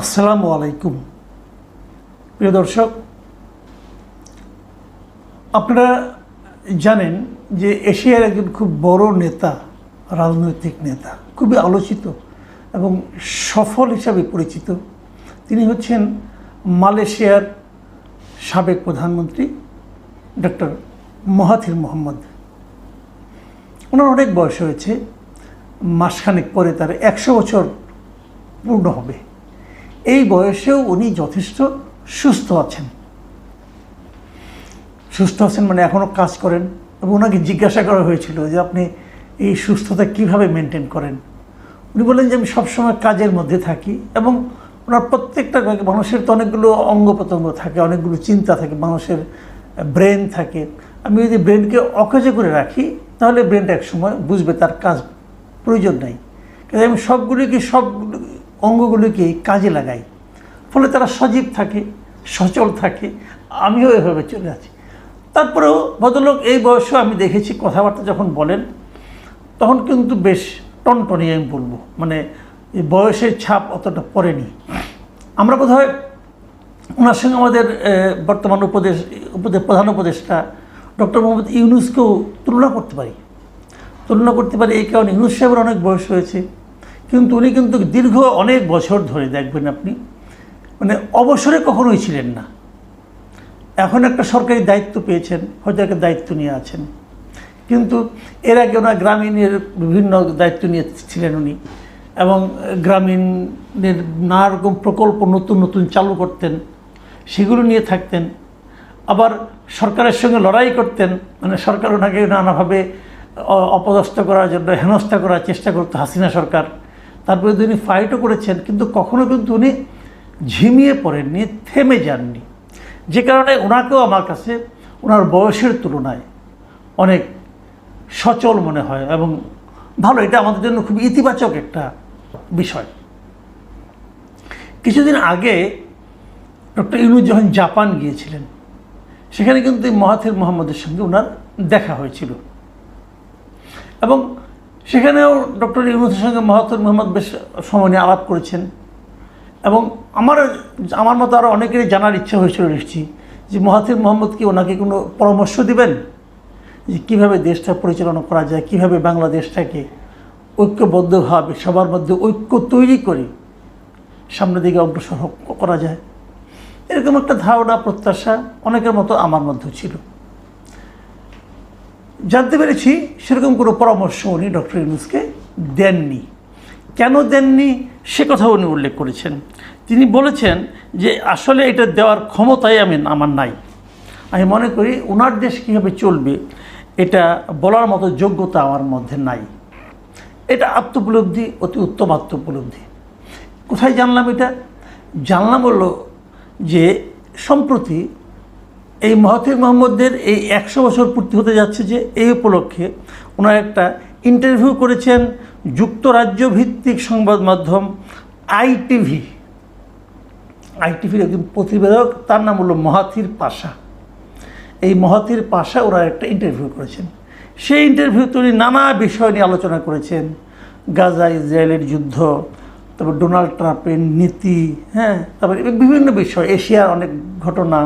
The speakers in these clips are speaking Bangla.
আসসালামু আলাইকুম। প্রিয় দর্শক, আপনারা জানেন যে এশিয়ার একজন খুব বড় নেতা, রাজনৈতিক নেতা, খুবই আলোচিত এবং সফল হিসাবে পরিচিত। তিনি হচ্ছেন মালয়েশিয়ার সাবেক প্রধানমন্ত্রী ডক্টর মহাথির মোহাম্মদ। ওনার অনেক বয়স হয়েছে, মাসখানেক পরে তার একশো বছর পূর্ণ হবে। এই বয়সেও উনি যথেষ্ট সুস্থ আছেন। সুস্থ আছেন মানে এখনও কাজ করেন এবং ওনাকে জিজ্ঞাসা করা হয়েছিল যে আপনি এই সুস্থতা কীভাবে মেনটেন করেন? উনি বলেন যে আমি সবসময় কাজের মধ্যে থাকি এবং ওনার প্রত্যেকটা মানুষের তো অনেকগুলো অঙ্গ প্রত্যঙ্গ থাকে, অনেকগুলো চিন্তা থাকে, মানুষের ব্রেন থাকে। আমি যদি ব্রেনকে অকেজে করে রাখি, তাহলে ব্রেনটা এক সময় বুঝবে তার কাজ প্রয়োজন নাই। আমি সবগুলিকে সব অঙ্গগুলিকে কাজে লাগাই। ফলে তারা সজীব থাকে, সচল থাকে। আমিও এভাবে চলে আছি। তারপরেও ভদ্রলোক এই বয়সেও আমি দেখেছি কথাবার্তা যখন বলেন, তখন কিন্তু বেশ টনটনি আমি বলব। মানে বয়সের ছাপ অতটা পড়েনি। আমরা বোধ হয় ওনার সঙ্গে আমাদের বর্তমান উপদেশ উপদেশ প্রধান উপদেষ্টা ডক্টর মোহাম্মদ ইউনুসকেও তুলনা করতে পারি। তুলনা করতে পারি এই কারণে ইউনুস সাহেবের অনেক বয়স হয়েছে। কিন্তু উনি কিন্তু দীর্ঘ অনেক বছর ধরে দেখবেন আপনি মানে অবসরে কখনোই ছিলেন না। এখন একটা সরকারি দায়িত্ব পেয়েছেন, হয়তো একটা দায়িত্ব নিয়ে আছেন। কিন্তু এর আগে ওনার গ্রামীণের বিভিন্ন দায়িত্ব নিয়ে ছিলেন উনি এবং গ্রামীণের নানা রকম প্রকল্প নতুন নতুন চালু করতেন, সেগুলো নিয়ে থাকতেন। আবার সরকারের সঙ্গে লড়াই করতেন মানে সরকার ওনাকে নানাভাবে অপদস্থ করার জন্য হেনস্থা করার চেষ্টা করতো হাসিনা সরকার। তারপরে তিনি ফাইটও করেছেন, কিন্তু কখনো কিন্তু উনি ঝিমিয়ে পড়েননি, থেমে যাননি। যে কারণে ওনাকেও আমার কাছে ওনার বয়সের তুলনায় অনেক সচল মনে হয় এবং ভালো, এটা আমাদের জন্য খুব ইতিবাচক একটা বিষয়। কিছুদিন আগে ডক্টর ইউনুস যখন জাপান গিয়েছিলেন, সেখানে কিন্তু মহাথির মোহাম্মদের সঙ্গে ওনার দেখা হয়েছিল। এবং সেখানেও ডক্টর ইউনুসের সঙ্গে মহাথির মোহাম্মদ বেশ সময় নিয়ে আলাপ করেছেন। এবং আমার আমার মতো আরও অনেকেরই জানার ইচ্ছা হয়েছিল নিশ্চয়ই যে মহাথির মোহাম্মদ কি ওনাকে কোনো পরামর্শ দিবেন? যে কীভাবে দেশটা পরিচালনা করা যায়, কীভাবে বাংলাদেশটাকে ঐক্যবদ্ধভাবে সবার মধ্যে ঐক্য তৈরি করে সামনের দিকে অগ্রসর করা যায়। এরকম একটা ধারণা, প্রত্যাশা অনেকের মতো আমার মধ্যে ছিল। জানতে পেরেছি সেরকম কোনো পরামর্শ উনি ডক্টর ইউনুসকে দেননি। কেন দেননি? সে কথা উনি উল্লেখ করেছেন। তিনি বলেছেন যে আসলে এটা দেওয়ার ক্ষমতাই আমি, আমার নাই। আমি মনে করি ওনার দেশ কীভাবে চলবে, এটা বলার মতো যোগ্যতা আমার মধ্যে নাই। এটা আত্মোপলব্ধি, অতি উত্তম আত্মোপলব্ধি। কোথায় জানলাম এটা? জানলাম হলো যে সম্প্রতি এই মহাতির মোহাম্মদের এই একশো বছর পূর্তি হতে যাচ্ছে যে এই উপলক্ষে ওনার একটা ইন্টারভিউ করেছেন যুক্তরাজ্য ভিত্তিক সংবাদ মাধ্যম আইটিভি। আইটিভির একজন প্রতিবেদক, তার নাম হলো মহাথির পাশা। এই মহাতির পাশা ওরা একটা ইন্টারভিউ করেছেন। সেই ইন্টারভিউতে উনি নানা বিষয় নিয়ে আলোচনা করেছেন। গাজা, ইসরায়েলের যুদ্ধ, তারপর ডোনাল্ড ট্রাম্পের নীতি হ্যাঁ তারপর বিভিন্ন বিষয়, এশিয়ার অনেক ঘটনা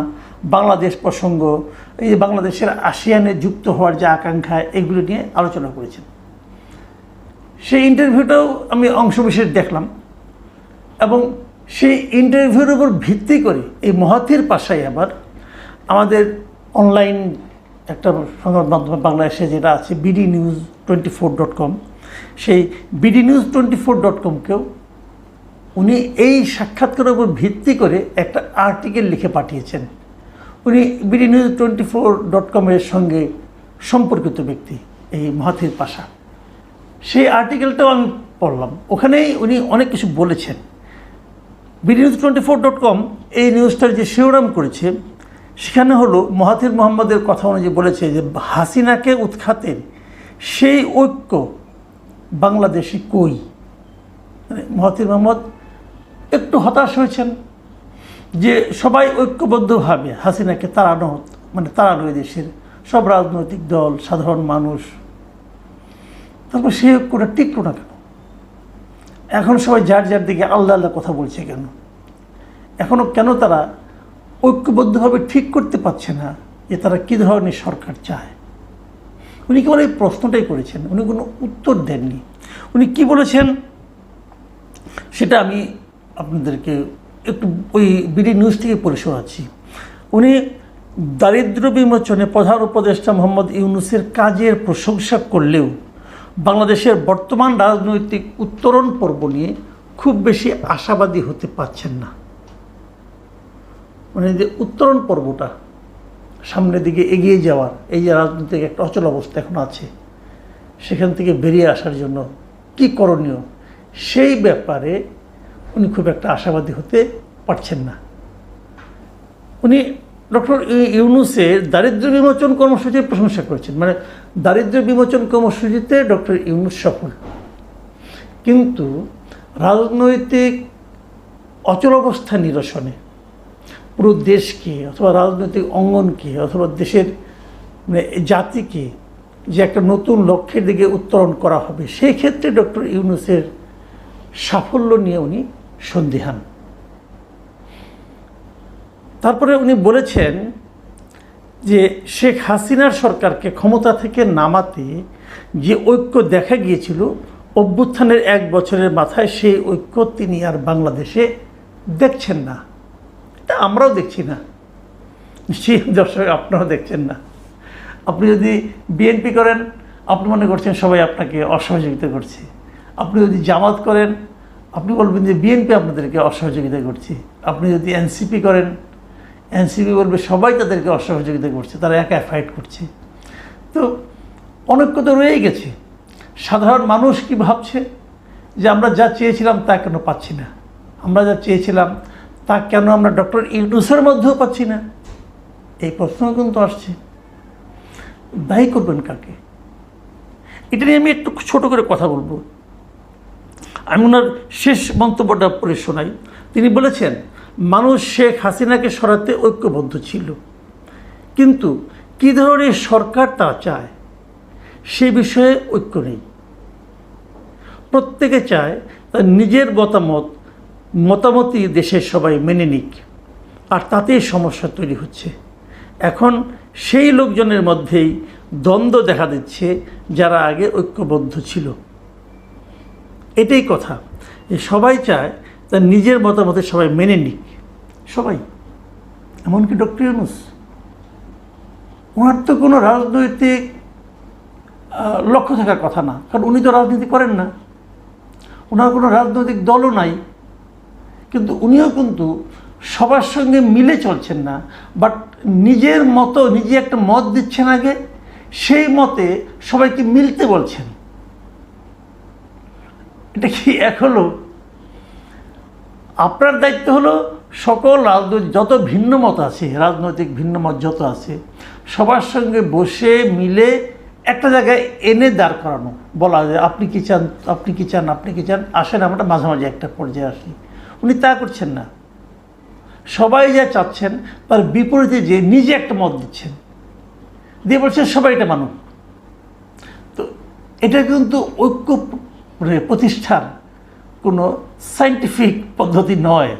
বাংলাদেশ প্রসঙ্গ, এই যে বাংলাদেশের আসিয়ানে যুক্ত হওয়ার যে আকাঙ্ক্ষা, এগুলো নিয়ে আলোচনা করেছেন। সেই ইন্টারভিউটাও আমি অংশবিশেষ দেখলাম এবং সেই ইন্টারভিউর উপর ভিত্তি করে এই মহাতির পাশায় আবার আমাদের অনলাইন একটা সংবাদ মাধ্যম বাংলাদেশে যেটা আছে BD news twenty four dot com সেই BD news twenty four dot কমকেও উনি এই সাক্ষাৎকারের উপর ভিত্তি করে একটা আর্টিকেল লিখে পাঠিয়েছেন। উনি BD news twenty four dot কমের সঙ্গে সম্পর্কিত ব্যক্তি, এই মহাথির পাশা। সেই আর্টিকেলটাও আমি পড়লাম। ওখানেই উনি অনেক কিছু বলেছেন। BD news twenty four dot com এই নিউজটার যে শিরোনাম করেছে, সেখানে হলো মহাথির মোহাম্মদের কথা অনুযায়ী বলেছে যে হাসিনাকে উৎখাতের সেই ঐক্য বাংলাদেশে কই? মানে মহাথির মোহাম্মদ একটু হতাশ হয়েছেন। যে সবাই ঐক্যবদ্ধভাবে হাসিনাকে তাড়ানো হতো মানে তাড়ানো দেশের সব রাজনৈতিক দল, সাধারণ মানুষ। তারপর সে ঐক্যটা টিকলো না কেন? এখন সবাই যার যার দিকে আল্লাহ আল্লাহ কথা বলছে কেন? এখনও কেন তারা ঐক্যবদ্ধভাবে ঠিক করতে পারছে না যে তারা কী ধরনের সরকার চায়? উনি কেবল এই প্রশ্নটাই করেছেন, উনি কোনো উত্তর দেননি। উনি কি বলেছেন সেটা আমি আপনাদেরকে একটু ওই বিডি নিউজ থেকে পড়ে শোনাচ্ছি। উনি দারিদ্র বিমোচনে প্রধান উপদেষ্টা মোহাম্মদ ইউনুসের কাজের প্রশংসা করলেও বাংলাদেশের বর্তমান রাজনৈতিক উত্তরণ পর্ব নিয়ে খুব বেশি আশাবাদী হতে পারছেন না। মানে যে উত্তরণ পর্বটা সামনের দিকে এগিয়ে যাওয়ার, এই যে রাজনৈতিক একটা অচল অবস্থা এখন আছে, সেখান থেকে বেরিয়ে আসার জন্য কি করণীয়, সেই ব্যাপারে উনি খুব একটা আশাবাদী হতে পারছেন না। উনি ডক্টর ইউনুসের দারিদ্র বিমোচন কর্মসূচির প্রশংসা করেছেন। মানে দারিদ্র বিমোচন কর্মসূচিতে ডক্টর ইউনুস সফল। কিন্তু রাজনৈতিক অচল অবস্থা নিরসনে পুরো দেশকে অথবা রাজনৈতিক অঙ্গনকে অথবা দেশের মানে জাতিকে যে একটা নতুন লক্ষ্যের দিকে উত্তরণ করা হবে সেই ক্ষেত্রে ডক্টর ইউনুসের সাফল্য নিয়ে উনি সন্দিহান। তারপরে উনি বলেছেন যে শেখ হাসিনার সরকারকে ক্ষমতা থেকে নামাতে যে ঐক্য দেখা গিয়েছিল, অভ্যুত্থানের এক বছরের মাথায় সেই ঐক্য তিনি আর বাংলাদেশে দেখছেন না। এটা আমরাও দেখছি না। নিশ্চয়ই দর্শক আপনারাও দেখছেন না। আপনি যদি বিএনপি করেন, আপনি মনে করছেন সবাই আপনাকে অসহযোগিতা করছে। আপনি যদি জামাত করেন আপনি বলবেন যে বিএনপি আপনাদেরকে অসহযোগিতা করছে। আপনি যদি এনসিপি করেন এনসিপি বলবে সবাই তাদেরকে অসহযোগিতা করছে, তারা একা ফাইট করছে। তো অনৈক্য তো রয়েই গেছে। সাধারণ মানুষ কি ভাবছে? যে আমরা যা চেয়েছিলাম তা কেন পাচ্ছি না? আমরা যা চেয়েছিলাম তা কেন আমরা ডক্টর ইউনুসের মধ্যেও পাচ্ছি না? এই প্রশ্ন কিন্তু আসছে। দায়ী করবেন কাকে? এটা নিয়ে আমি একটু ছোট করে কথা বলব। আমি ওনার শেষ মন্তব্যটা পড়ে শোনাই। তিনি বলেছেন, মানুষ শেখ হাসিনাকে সরাতে ঐক্যবদ্ধ ছিল। কিন্তু কী ধরনের সরকার তা চায়? সে বিষয়ে ঐক্য নেই। প্রত্যেকে চায় তার নিজের মতামত, মতামতই দেশের সবাই মেনে নিক। আর তাতেই সমস্যা তৈরি হচ্ছে। এখন সেই লোকজনের মধ্যেই দ্বন্দ্ব দেখা দিচ্ছে যারা আগে ঐক্যবদ্ধ ছিল। এটাই কথা। সবাই চায় তার নিজের মতামতে সবাই মেনে নিক। সবাই। এমনকি ডক্টর ইউনুস। ওনার তো কোনো রাজনৈতিক লক্ষ্য থাকার কথা না, কারণ উনি তো রাজনীতি করেন না। ওনার কোনো রাজনৈতিক দলও নাই। কিন্তু উনিও কিন্তু সবার সঙ্গে মিলে চলছেন না। বাট নিজের মতো, নিজে একটা মত দিচ্ছেন আগে, সেই মতে সবাইকে মিলতে বলছেন। এটা কি এক হলো? আপনার দায়িত্ব হলো সকল রাজনৈতিক যত ভিন্ন মত আছে, রাজনৈতিক ভিন্ন মত যত আছে, সবার সঙ্গে বসে মিলে একটা জায়গায় এনে দাঁড় করানো। বলা যায়, আপনি কি চান, আপনি কি চান, আপনি কি চান? আসেন, আমরা মাঝামাঝি একটা পর্যায়ে আসি। উনি তা করছেন না। সবাই যা চাচ্ছেন, তার বিপরীতে যে নিজে একটা মত দিচ্ছেন, দিয়ে বলছেন, সবাই এটা মানুক। তো এটা কিন্তু ঐক্য মানে প্রতিষ্ঠার কোনো সাইন্টিফিক পদ্ধতি নয়।